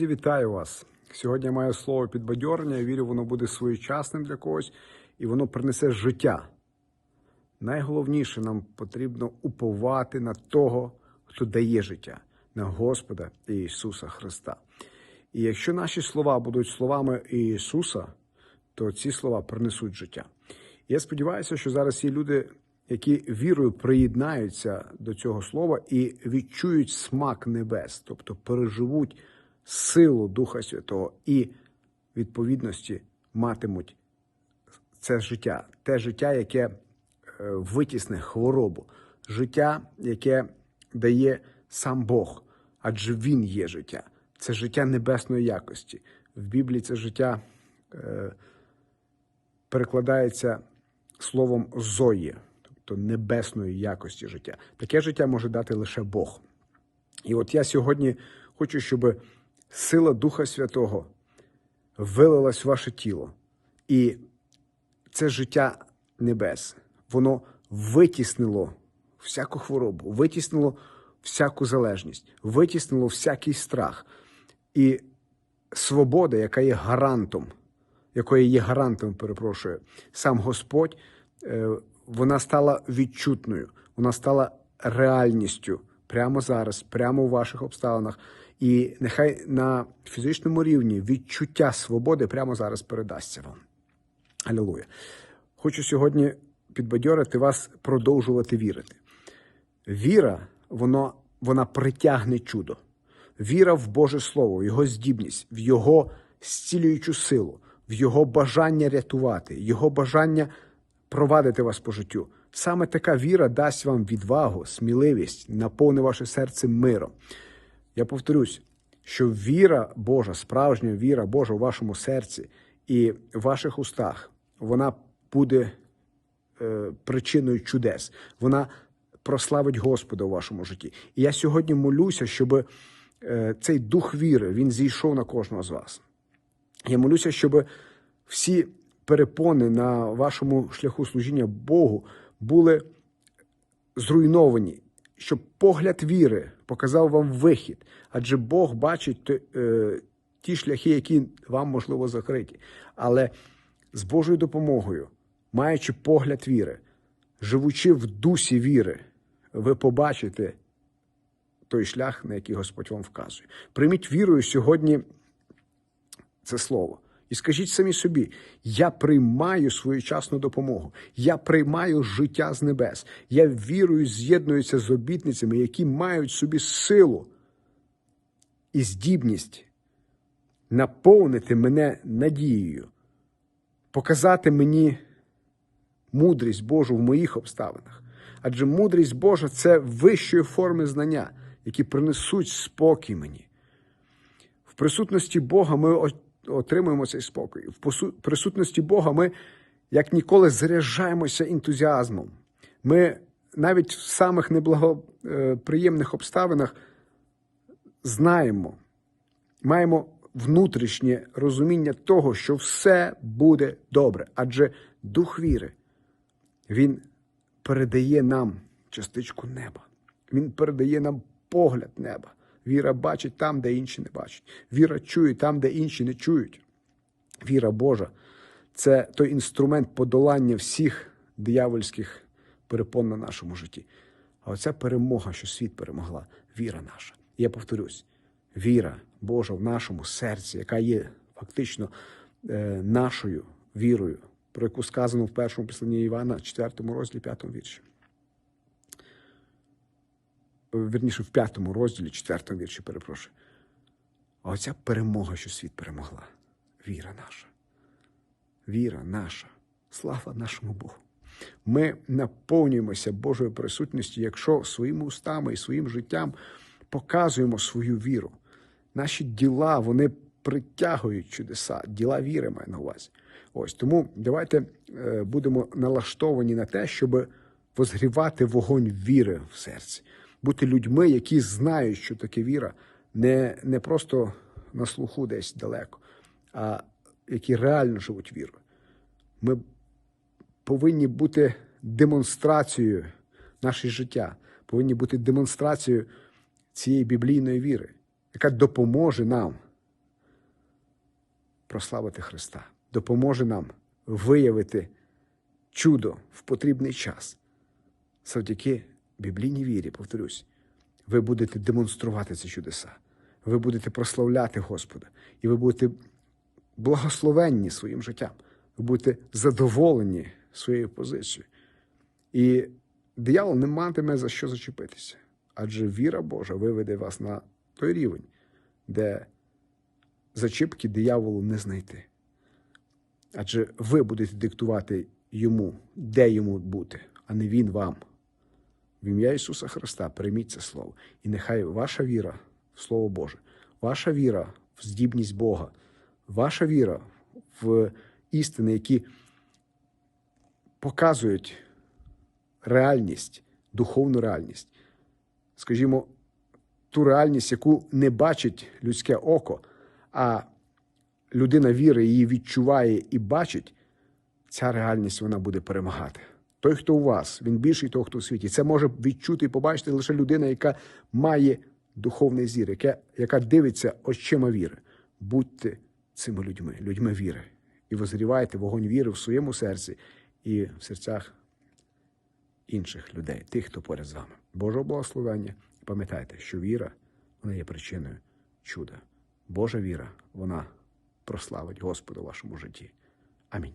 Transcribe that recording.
Друзі, вітаю вас! Сьогодні маю слово підбадьорення. Я вірю, воно буде своєчасним для когось і воно принесе життя. Найголовніше нам потрібно уповати на того, хто дає життя, на Господа Ісуса Христа. І якщо наші слова будуть словами Ісуса, то ці слова принесуть життя. Я сподіваюся, що зараз є люди, які вірою приєднаються до цього слова і відчують смак небес, тобто переживуть силу Духа Святого і відповідності матимуть це життя, те життя, яке е, витісне хворобу, життя, яке дає сам Бог, адже Він є життя. Це життя небесної якості. В Біблії це життя е, перекладається словом зоє, тобто небесної якості життя. Таке життя може дати лише Бог. І от я сьогодні хочу, щоб сила Духа Святого вилилась в ваше тіло. І це життя небес. Воно витіснило всяку хворобу, витіснило всяку залежність, витіснило всякий страх. І свобода, яка є гарантом, якої є гарантом, перепрошую, сам Господь, е, вона стала відчутною, вона стала реальністю прямо зараз, прямо у ваших обставинах. І нехай на фізичному рівні відчуття свободи прямо зараз передасться вам. Алілуя. Хочу сьогодні підбадьорити вас продовжувати вірити. Віра, воно, вона притягне чудо. Віра в Боже Слово, в Його здібність, в Його зцілюючу силу, в Його бажання рятувати, Його бажання провадити вас по життю. Саме така віра дасть вам відвагу, сміливість, наповни ваше серце миром. Я повторюсь, що віра Божа, справжня віра Божа у вашому серці і в ваших устах, вона буде е, причиною чудес. Вона прославить Господа у вашому житті. І я сьогодні молюся, щоб е, цей дух віри він зійшов на кожного з вас. Я молюся, щоб всі перепони на вашому шляху служіння Богу були зруйновані, щоб погляд віри показав вам вихід, адже Бог бачить е, ті шляхи, які вам можливо закриті. Але з Божою допомогою, маючи погляд віри, живучи в дусі віри, ви побачите той шлях, на який Господь вам вказує. Прийміть вірою сьогодні це слово. І скажіть самі собі: я приймаю своєчасну допомогу, я приймаю життя з небес, я вірою з'єднуюся з обітницями, які мають собі силу і здібність наповнити мене надією, показати мені мудрість Божу в моїх обставинах. Адже мудрість Божа це вищої форми знання, які принесуть спокій мені. В присутності Бога ми отримуємо цей спокій. В присутності Бога ми як ніколи заряджаємося ентузіазмом. Ми навіть в самих неблагоприємних обставинах знаємо, маємо внутрішнє розуміння того, що все буде добре. Адже дух віри, він передає нам частичку неба. Він передає нам погляд неба. Віра бачить там, де інші не бачать. Віра чує там, де інші не чують. Віра Божа це той інструмент подолання всіх диявольських перепон на нашому житті. А оця перемога, що світ перемогла, віра наша. Я повторюсь: віра Божа в нашому серці, яка є фактично е, нашою вірою, про яку сказано в першому післанні Івана, 4 розділі, 5 вірші верніше в п'ятому розділі, четвертому вірші, перепрошую. А оця перемога, що світ перемогла. Віра наша. Віра наша. Слава нашому Богу. Ми наповнюємося Божою присутністю, якщо своїми устами і своїм життям показуємо свою віру. Наші діла, вони притягують чудеса, діла віри маю на увазі. Ось тому давайте е, будемо налаштовані на те, щоб возгрівати вогонь віри в серці бути людьми, які знають, що таке віра, не, не просто на слуху десь далеко, а які реально живуть вірою. Ми повинні бути демонстрацією наше життя, повинні бути демонстрацією цієї біблійної віри, яка допоможе нам прославити Христа, допоможе нам виявити чудо в потрібний час. Завдяки біблійній вірі, повторюсь, ви будете демонструвати ці чудеса, ви будете прославляти Господа, і ви будете благословенні своїм життям, ви будете задоволені своєю позицією. І диявол не матиме за що зачепитися. Адже віра Божа виведе вас на той рівень, де зачіпки дияволу не знайти. Адже ви будете диктувати йому, де йому бути, а не він вам. В ім'я Ісуса Христа прийміть це слово. І нехай ваша віра в Слово Боже, ваша віра в здібність Бога, ваша віра в істини, які показують реальність, духовну реальність, скажімо, ту реальність, яку не бачить людське око, а людина віри її відчуває і бачить, ця реальність вона буде перемагати. Той, хто у вас, він більший того, хто у світі. Це може відчути і побачити лише людина, яка має духовний зір, яка, яка дивиться очима віри. Будьте цими людьми, людьми віри, і возрівайте вогонь віри в своєму серці і в серцях інших людей, тих, хто поряд з вами. Божого благословення. І пам'ятайте, що віра вона є причиною чуда. Божа віра, вона прославить Господа в вашому житті. Амінь.